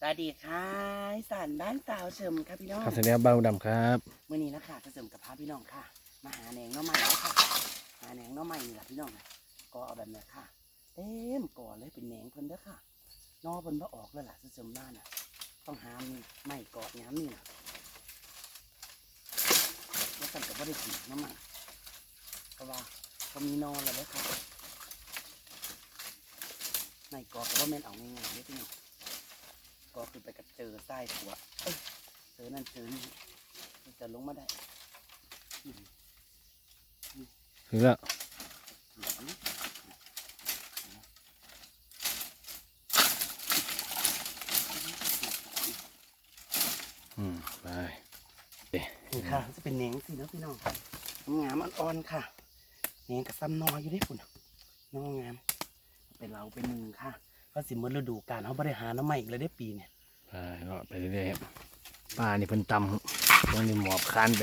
สวัสดีค่ะอีสานบ้านสาวเฉิมค่ะพี่น้องครับสวัสดีครับบ้าวดำครับเมื่อนี้นะคะจะเสริมกับพาพี่น้องค่ะ มาหาแหนงหน้อใหม่แล้วค่ะ หาแหนงหน้อใหม่นี่แหละพี่น้องนะก็เอาแบบนี้ค่ะ เต็มก่อนเลยเป็นแหนงเพิ่นเด้อค่ะนอเพิ่นบ่ออกเลยล่ะจะเสริมบ้านน่ะ ต้องหาไม่เกาะย้ำนี่น่ะแล้วกันก็บ่ได้กินหน้อใหม่เพราะว่าก็มีนอนแล้วเด้อค่ะไม่เกาะก็บ่แม่นเอาง่ายๆเด้อพี่น้อง ก็คือไปกับเจอใต้ขัวเอ้ยเจอนั่นเจอนี่มันจะลงมาได้อืมถึงแล้วอืมอืมไปนี่ค่ะจะเป็นแหนงสิเนาะพี่น้องงามอ่อนๆค่ะแหนงกับซ้ำนออยู่ได้ฝุ่นน้องงามเป็นเราเป็นหนึ่งค่ะ ก็สิหมดฤดูกาลเขาบริหารน้ำใหม่อีกเลยได้ปีเนี่ยไปเลาะไปเรื่อยๆครับป้านี่เพิ่นตำตรงนี้หมอบคานไป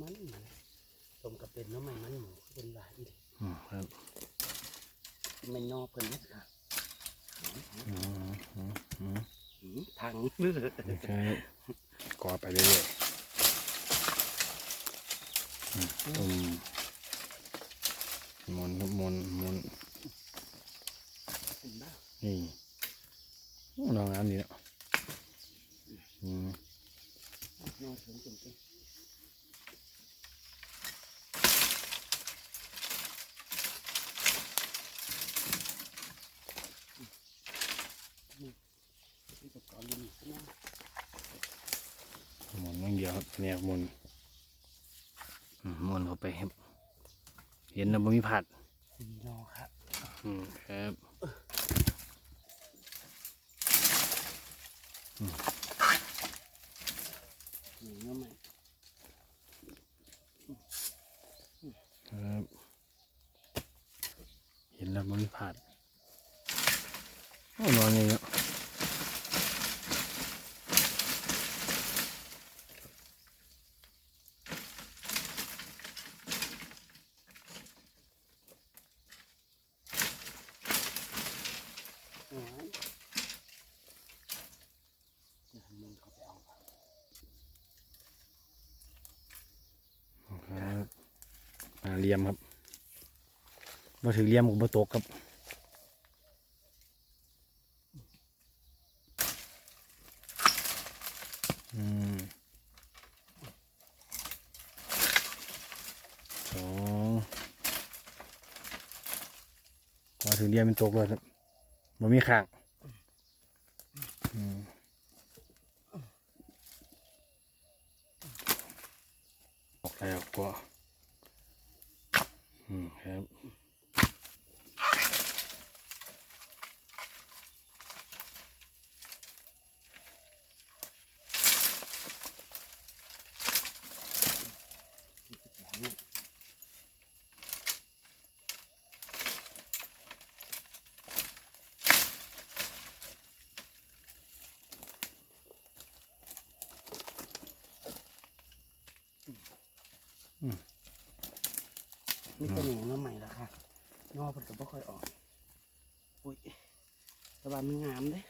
มันมันสมกับเป็นน้ำใหม่มันหมูเป็นหลายอีก อืมครับ มันอเพิ่นเล็ดค่ะอืมอืมอืมหืมทางเลือนี่ใช่กอไปเรื่อยๆมตุ่มหมุนหมุนหมุนนบ้านี่โอ้น้องน้ำดีเนาะอืม ยอถึงจริงๆนี่นี่จะก่อนดีนี่นะ หมุนนั่ง เดียวครับเนี่ยหมุนอืมหมุนเข้าไปครับ เห็นแล้วบ่มีผัดมีนอครับอืมครับมีน้ำใหม่ครับเห็นแล้วบ่มีผัดโอ้นอนไงเนาะ อ๋อเดี๋ยวมึงเขาไปเอา ครับมา เหลี่ยมครับมาถือเหลี่ยมกับมาตกครับอืมสองมาถือเหลี่ยมเป็นตกเลยครับมันมีข้างอืมออกแล้วก็ อืมครับ มีตัวหนึ่งน้ำใหม่แล้วค่ะ น อกมันก็ไม่ค่อยออก อุ้ยแต่ว่ามันงามเด้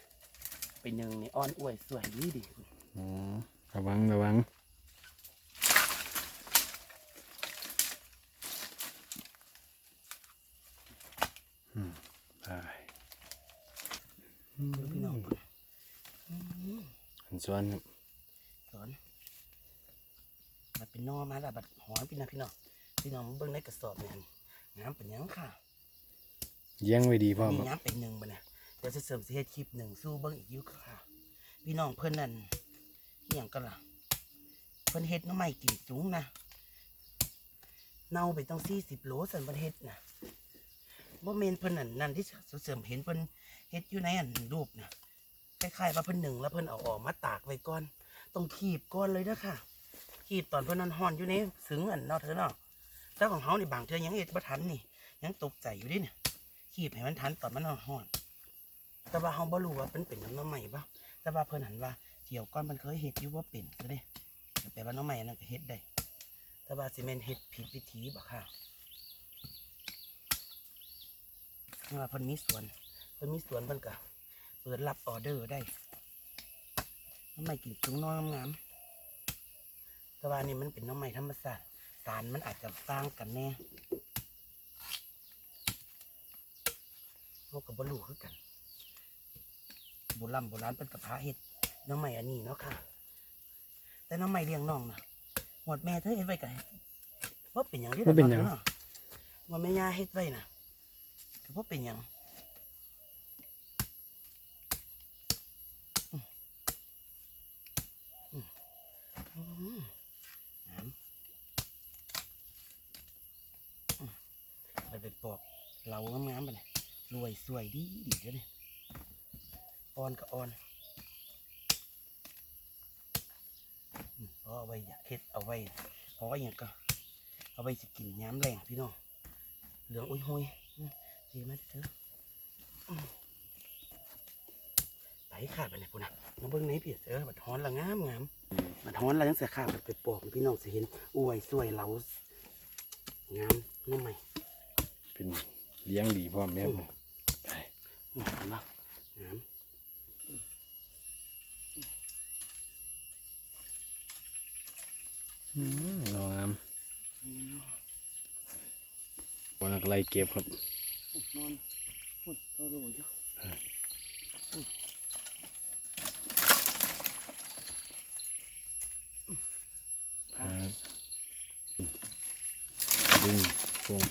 เป็นหนึ่งนี่อ่อนอวยสวยดีดีอ๋อระวังระวังอืมไปอืมเดี๋ยวพี่น้องอันส่วนครับสอนมันเป็นนอมาแล้วบัดหอนพี่นะพี่น้องพี่น้องเบิ่งในกระสอบเนี่ยงามเป็นหยังค่ะ เลี้ยงไว้ดีพ่อมีน้ำเป็นหนึ่งบ่เนี่ยเดี๋ยวจะเสริมสิเฮ็ดคลิปหนึ่งสู้เบิ้งอีกยุคค่ะ พี่น้องเพิ่อนนั่นอย่างกันล่ะ เพิ่อนเฮ็ดน้ำใหม่กินจุ้งนะเน่าไปต้องสี่สิบโลสันเพิ่อนเฮ็ดนะบ่เมนเพิ่อนนั่นนั่นที่เสริมเห็นเพิ่อนเฮ็ดอยู่ในอันรูปนะคล้ายๆว่าเพิ่อนหนึ่งแล้วเพิ่อนเอาออกมาตากไว้ก่อนต้องขีบก่อนเลยนะค่ะ ขีบตอนเพิ่อนนั่นห่อนอยู่ในสึงอันนาะเธอเนาะแต่ของเฮานี่บางเทื่อยังเฮ็ดบ่ทันนี่ ยังตกใจอยู่ดิเนี่ย ขีบให้มันทันตอนมันห่อนแต่ว่าเฮาบ่รู้ว่าเป็นเป็นน้ำน้ำใหม่ปะแต่ว่าเพิ่นหันว่าเกี่ยวก้อนมันเคยเฮ็ดอยู่ว่าเป็นก็เด้แต่ว่าน้ำใหม่นนั้นก็เฮ็ดได้แต่ว่าสิแม่นเฮ็ดผิดวิธีบ่ค่ะเพราะว่าเพิ่นมีสวนเพิ่นมีสวนเพิ่นก็เปิดรับออเดอร์ได้น้ำใหม่กินจุงน้อยงามแต่ว่านี่มันเป็นน้ำใหม่ธรรมชาติสารมันอาจจะต่างกันแน่ เราก็บ่รู้คือกันโบราณโบราณเป็นกระพาเห็ดน้องใหม่อันนี้เนาะค่ะ แต่น้องใหม่เลี้ยงน้องนะหมดแม่เธอเฮ็ดไว้กันว่าเป็นอย่างที่ว่าเป็นหยังาะว่าแม่ย่าเฮ็ดไว้นะคือว่าเป็นอย่างอืมอืมอืมน้ำอืมไปเป็นปอกเรางามๆไปเลย รวยสวยดีดีเด้อเนี่ยอ่อนก็อ่อนอืมเอาไว้อยากเฮ็ดเอาไว้เพราะว่าอย่างก็เอาไว้สิกินย้ำแรงพี่น้องเหลืองอุ้ยหุยอืมดีไหมเธออืมไปขาดไปไหนปุ่นอะน้องเบิ้งไหนพี่เออบัดฮ้อนละงามงามบัดฮ้อนละยังเสียขาดไปปอกพี่น้องสิเห็นอวยสวยเหลางามน้องใหม่เป็นเลี้ยงดีพร้อแม่ ห็นปะงามอืมนองามอืมวันอะไรเก็บครับนอนพูดเท่ารู้อยู่ครับดึงฟง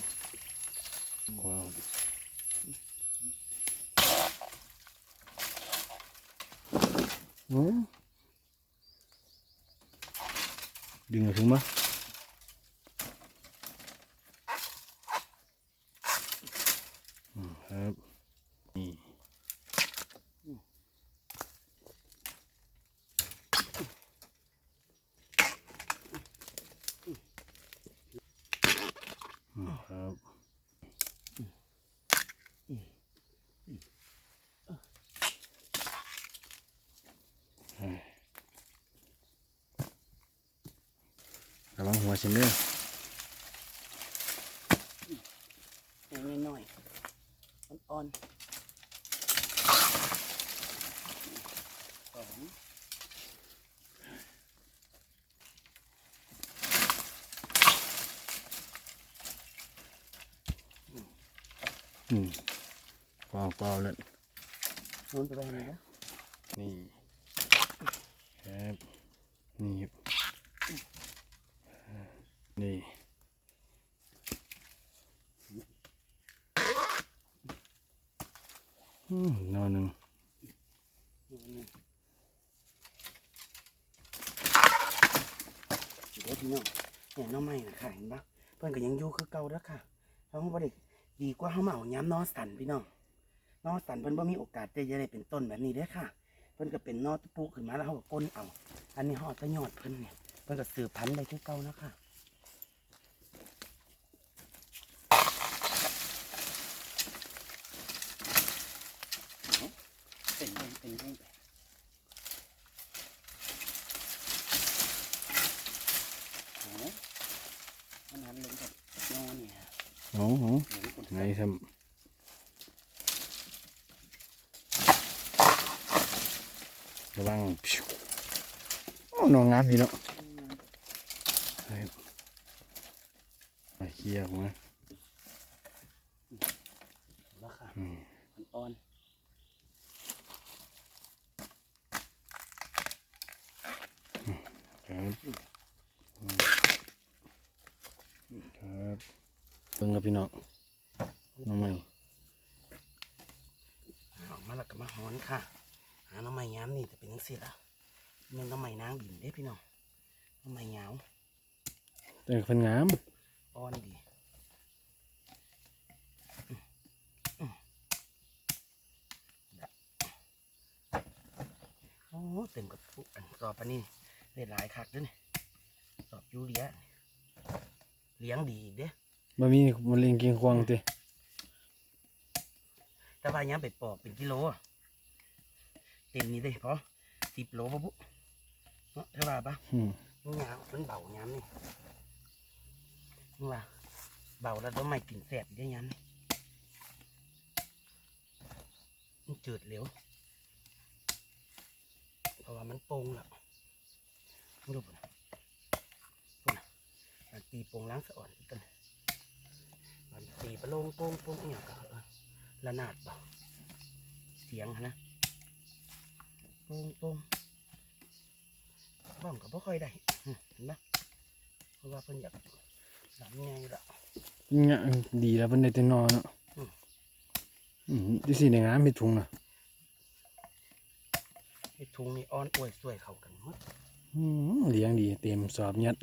ว้าวอืมดึงเอาถึงมั้ยอืมครับนี่อืมครับอ่าระ วังหัวฉันเด้อแห้งน้อยๆอ่อนๆสองอืมเปล่าเปล่าแล้วนู้นไปไปไหนนะนี่ครับนี่ครับ นี่อืมนอนหนึ่งนู้นนี่เดี๋ยวพี่น้องเนี่ยน้องใหม่นะค่ะเห็นปะเพื่อนก็ยังอยู่คือเก่าเด้อค่ะเขาบ่ได้ดีกว่าเขามาเอาย้ำนอสันพี่น้องนอสันเพิ่อนบ่มีโอกาสจะได้เป็นต้นแบบนี้เด้ค่ะ เพิ่อนก็เป็นนอตะปูขึ้นมาแล้วเขาก็ก้นเอา อันนี้ห่อตะยอดเพิ่อนเนี่ย เพิ่อนก็สืบพันธุ์ได้คือเก่านะค่ะ เป็นรื่องเป็นเรื่อไปโอ้มันหันลงกับนอนเนี่ยโอ้โหเห็นคนไงทำระวังพิวโอ้นอนงามดีเนาะไปเคลียร์ออกมาแล้วค่ะอืมมันอ่อน ครับอืมครับเบิ่งกับพี่น้องน้องใหม่ออกมาแล้วก็มาหอนค่ะ หาน้ำไม้ย้ำนี่จะเป็นยังสิละแมันน้ำไม้นางดินเด้พี่น้องน้ำไม้ยาวแต่เพิ่นงามอ่อนดีอืมอืมดะโอ้เต็มกับปุ๊อันสอบอันนี้ ได้หลายคักเด้วยนี่สอบยูเรียเลี้ยงดีอีกเด้บ่มีมะเร็งกินควงติแต่ว่าย้ำไปปอกเป็นกิโลอะเต็มนี้เลยพอสิบโลปะปุ๊เนาะใช่ป่ะปะอืมมันยาวมันเบาย้ำนี่มึงว่าเบาแล้วต้องไม่กินแสบอีกได้ย้ำนี่มันจืดเร็วเพราะว่ามันโป่งแล้ว มึงดูปุ่นปุ่นมันตีโป่งล้างสะอ่อนอีกกันมันตีประโลงโป่งโป่งอหย่างก็เออระนาดเปล่าเสียงหั้นนะโป่งโป่งบ้องก็บ่ค่อยได้อืมเห็นไหมเพราะว่าเพิ่นอยากหลังไงละเนี่ยดีแล้วเพิ่นได้แต่นอนเนาะอืมอืมดิสิในงานมีถุงน่ะไอ้ทุงนี่อ้อนอวยสวยเข้ากันหมดอืม เลี้ยงดีเต็มสอบยัด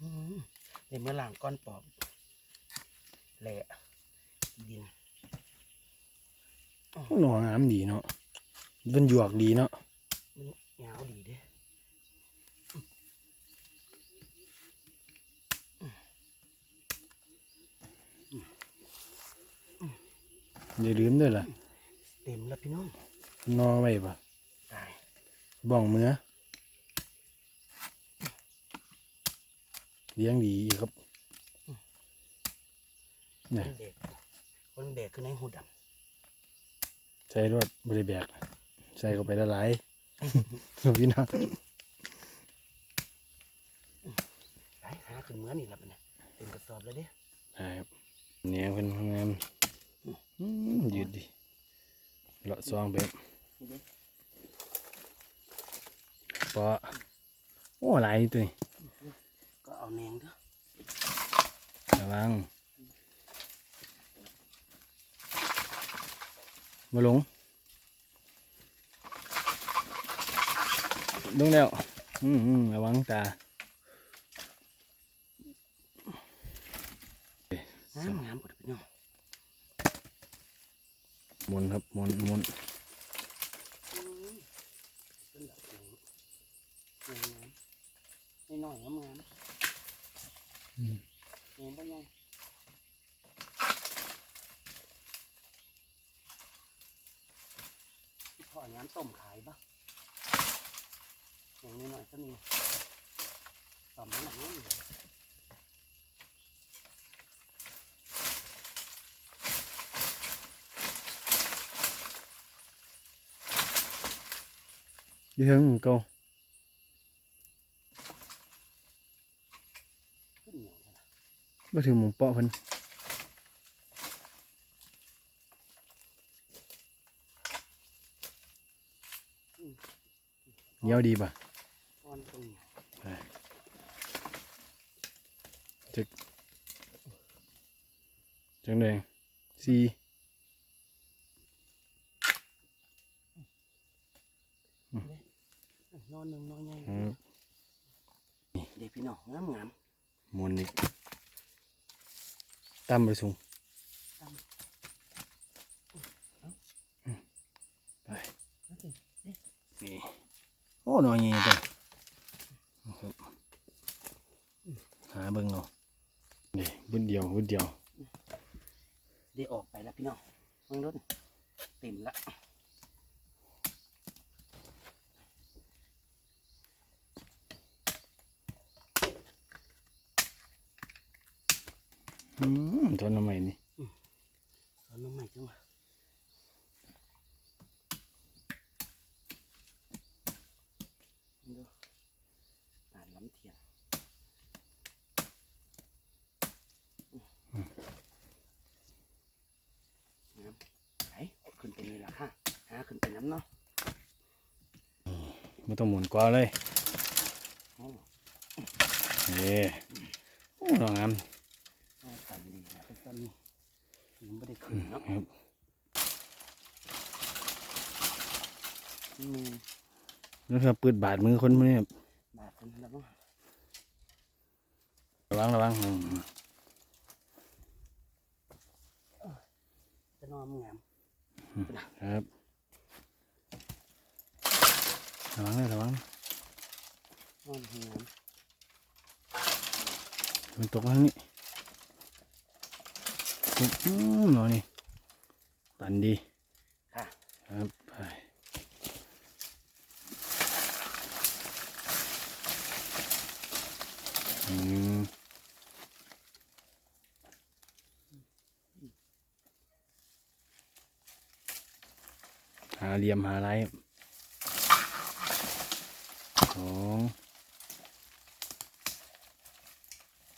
อืมในเมื่อล่างก้อนปอบแหละอีดินหนองงามดีเนาะเพิ่นหยวกดีเนาะมันยาวดีเด้อย่าลืมเด้วยล่ะ เต็มแล้วพี่น้องนอไว้ปะตาย บ้องเมือเลี้ยงดีอีกครับคเนี่ยนเบกคนเบกคือในหูดใส่รถบริแบก ใส่เข้าไปละลายพี่น้องำไปหาขึ้นเหมือนนี่ละมันเนี่ยเต็มกระสอบแล้วเด้ใช่ครับเนี่ยเพิ่นงามอืมยืดดีเลาะซองแบบนี่เด้ ปะโอ้หลายตัวนี่ก็เอาแนงเด้อระวังมาลงลงแล้ว อืมอืมระวังตางามงามกว่าพี่น้องหมุนครับหมุนหมุนเป็นแบบนี้งาม ไม่น้อยงามงามอืมงามปะยังพี่พ่อน้ำต้มขายปะอย่างนี้หน่อยก็มีต่อมน้ำหนักนี่เลยอยืงเก่า ขึ้นเหนียวเลยนะ บ่ถึงหมุมเปาะเพิ่นเหนียวดีป่ะอ่อนตรงเหนียวจังแดงสี่ นอนหนึ่งนอนใหญ่ ครับ เด็กพี่น้องงามงาม หมุนอีก ตั้มไปสูงไปนี่โอ้หน่อยงี้ตัวครับหาเบิ่งเอานี่บุญเดียวบุญเดียว ได้ออกไปแล้วพี่น้องมึงรถเต็มละ อืมต้นทำไมนี่ เอาน้ำใหม่จังวะมึงดูอ่านล้ำเทียนงามไหนขึ้นไปนี่ละค่ะหา ขึ้นไปน้ำเนาะไม่ต้องหมุนกว่าเลยโอ้เย่โอ้ดอกงามเอาสั่นดีนะเป็นต้นนี้ยังไม่ได้ขึ้นเนาะครับมีแล้วถ้าปืดบาดมือคนพวกนี้ครับบาดคนแล้วมั้งระวังระวังอืมจะนอนงามครับ ระวังเลยระวังนอนงามมันตกทางนี้อืมหน่อยนี่ตันดีครับไปอืมหาเหลี่ยมหาไรสอง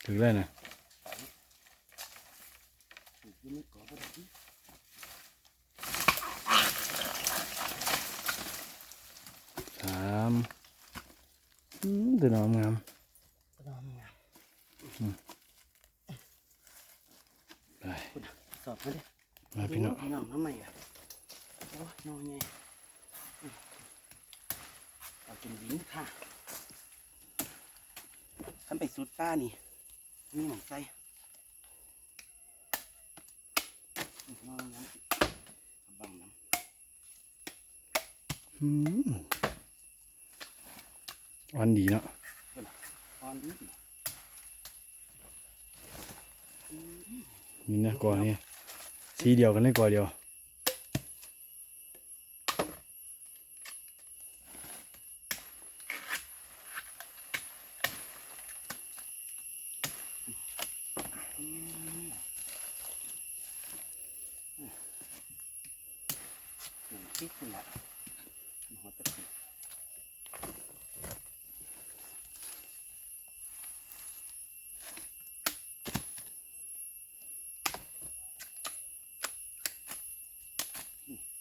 ถึงแล้วนะ อยู่ในกรอบบ่ได้ดิ สามอืมตัวน้องงาม บ่ต้องงาม ไป สอบมาเด้ มาพี่น้อง พี่น้องทำไมอะโอ้ยน้อยไงอืม เอาจนวิ่งค่ะขันไปสุดป้านี่ นี่หมองไส้น้อยน้ำบังน้อืมวันดีเนาะำตอนนี้นี่นะก่อนนี่สีเดียวกันเลยก่อนเดียว หนึ่งที่ขึ้นละหัวตะกี้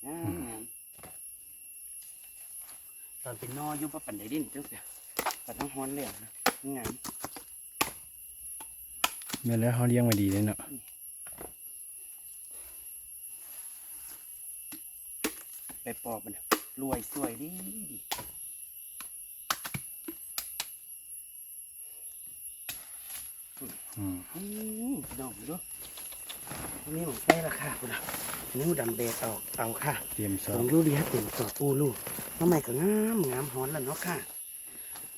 งามงามต อนเป็นนออยู่ปะปันไดเด่นจังเสียปันต้องฮ้อนเลยนะงามแม่นแล้วเขาเลี้ยงมาดีเลยเนาะไปปอบมันน่ะรวยสวยดีดีอืมอืมพี่น้องดูนี่ผมใส่ราคาคุณอะนิ้วดำเบตออกเอาค่ะ เตรียมสอตรบงรูเรียเต็มตัวปูลูก น้องใหม่ก็งามงามหอนแล้วเนาะค่ะ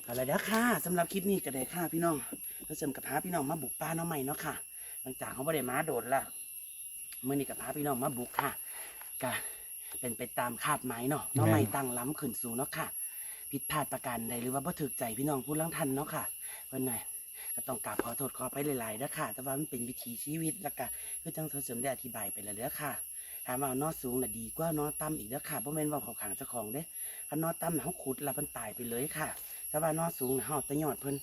อะไรเด้อค่ะสำหรับคลิปนี้ก็ได้ค่ะพี่น้องเราเสริมกับพาพี่น้องมาบุกป้าน้องใหม่เนาะค่ะ หลังจากเขาไม่ได้มาโดดละเมื่อนี้กับพาพี่น้องมาบุกค่ะก็เป็นไปตามคาดหมายเนาะน้องใหม่ตั้งล้ำขึ้นสูงเนาะค่ะผิดพลาดประการใดหรือว่าบ่ถึกใจพี่น้องผู้ลังทันเนาะค่ะเพิ่นน่ะก็ต้องกราบขอโทษขอไปหลายๆนะค่ะ แต่ว่ามันเป็นวิถีชีวิตแล้วก็คือจังเสริมได้อธิบายไปแล้วเด้อค่ะ ถามว่าเอานอสูงน่ะดีกว่านอต่ำอีกเด้อค่ะเพราะแม่นว่าเขาขังเจ้าของเด้ถ้านอต่ำน่ะเขาขุดแล้วมันตายไปเลยค่ะ แต่ว่านอสูงน่ะเฮาแตะยอดเพิ่น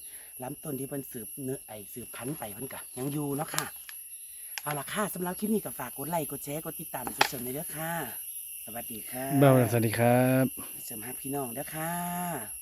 ลำต้นที่เพิ่นสืบเนื้อไอสืบพันธุ์ไปเพิ่นก็ยังอยู่เนาะค่ะ เอาล่ะค่ะสำหรับคลิปนี้ก็ฝากกดไลค์กดแชร์กดติดตามเสริมในเด้อค่ะ สวัสดีค่ะเบ้าสวัสดีครับ เสริมฮักพี่น้องเด้อค่ะ